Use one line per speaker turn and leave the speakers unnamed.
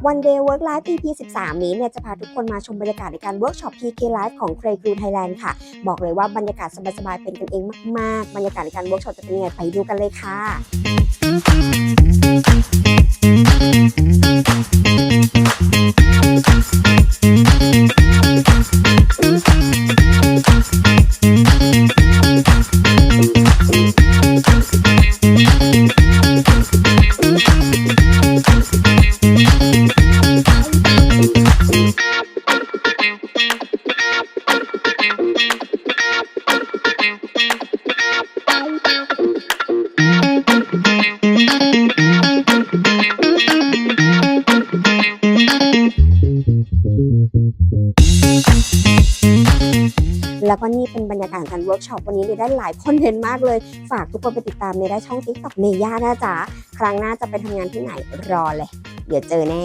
One Day Work Life EP 13 นี้เนี่ยจะพาทุกคนมาชมบรรยากาศในการเวิร์กช็อป PK Live ของ c r a y g r u Thailand ค่ะ บอกเลยว่าบรรยากาศสบายๆเป็นกันเองมาก ๆ บรรยากาศในการเวิร์กช็อปจะเป็นยังไงไปดูกันเลยค่ะ แล้วก็นี่เป็นบรรยากาศการเวิร์กช็อปวันนี้เนยได้หลายคอนเทนต์มากเลย ฝากทุกคนไปติดตามเนได้ช่อง TikTok เมย่านะจ๊ะ ครั้งหน้าจะไปทำงานที่ไหนรอเลย เดี๋ยวเจอแน่